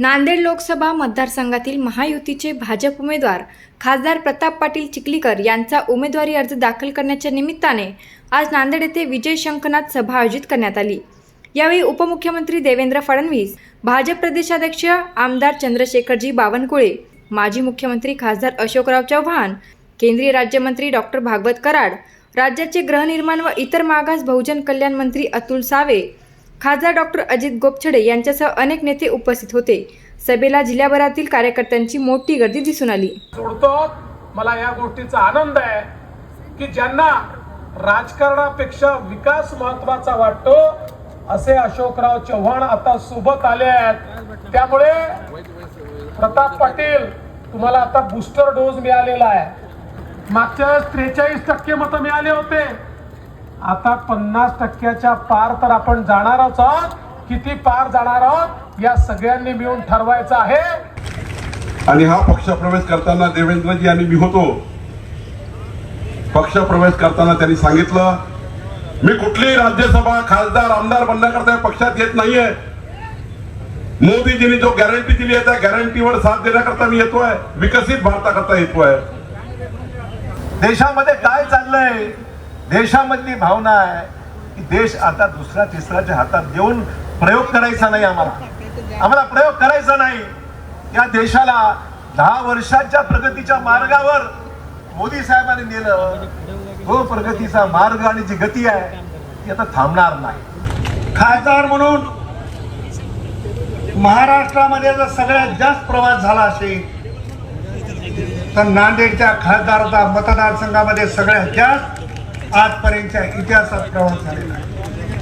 नांदेड लोकसभा मतदारसंघातील महायुतीचे भाजप उमेदवार खासदार प्रताप पाटील चिखलीकर यांचा उमेदवारी अर्ज दाखल करण्याच्या निमित्ताने आज नांदेड येथे विजय शंखनाथ सभा आयोजित करण्यात आली. यावेळी उपमुख्यमंत्री देवेंद्र फडणवीस भाजप प्रदेशाध्यक्ष आमदार चंद्रशेखरजी बावनकुळे माजी मुख्यमंत्री खासदार अशोकराव चव्हाण केंद्रीय राज्यमंत्री डॉक्टर भागवत कराड राज्याचे गृहनिर्माण व इतर मागास बहुजन कल्याण मंत्री अतुल सावे खासदार डॉक्टर अजित गोपछडे यांच्यासह अनेक नेते उपस्थित होते. सभेला जिल्ह्याभरातील कार्यकर्त्यांची मोठी गर्दी दिसून आली. सोडतो मला या गोष्टीचा आनंद आहे की ज्यांना राजकारणापेक्षा विकास महत्त्वाचा वाटतो असे अशोकराव चव्हाण आता सोबत आले आहेत. त्यामुळे प्रताप पाटील तुम्हाला आता बुस्टर डोस मिळालेला आहे. मागच्या त्रेचाळीस टक्के मतं मिळाले होते. आता पन्नास टक्क्याच्या पार तर आपण जाणारच आहोत. किती पार जाणार आहोत? या सगळ्यांनी मिळून ठरवायचं आहे. आणि हा पक्ष प्रवेश करताना देवेंद्रजी आणि मी होतो. पक्ष प्रवेश करताना त्यांनी सांगितलं मी कुठलीही राज्यसभा खासदार आमदार बनण्याकरता पक्षात येत नाहीये. मोदीजींनी जो गॅरंटी दिली आहे त्या गॅरंटीवर साथ देण्याकरता मी येतोय. विकसित भारताकरता येतोय. देशामध्ये काय चाललंय? देशामधली भावना आहे की देश आता दुसऱ्या तिसऱ्याच्या हातात देऊन प्रयोग करायचा नाही आम्हाला. आम्हाला प्रयोग करायचा नाही. या देशाला दहा वर्षाच्या प्रगतीच्या मार्गावर मोदी साहेबांनी नेलं. तो प्रगतीचा मार्ग आणि जी गती आहे ती आता थांबणार नाही. खासदार म्हणून महाराष्ट्रामध्ये जर सगळ्यात जास्त प्रवास झाला असेल तर नांदेडच्या खासदाराचा मतदारसंघामध्ये सगळ्यात जास्त आजपर्यंतच्या इतिहासात प्रवास झालेला आहे.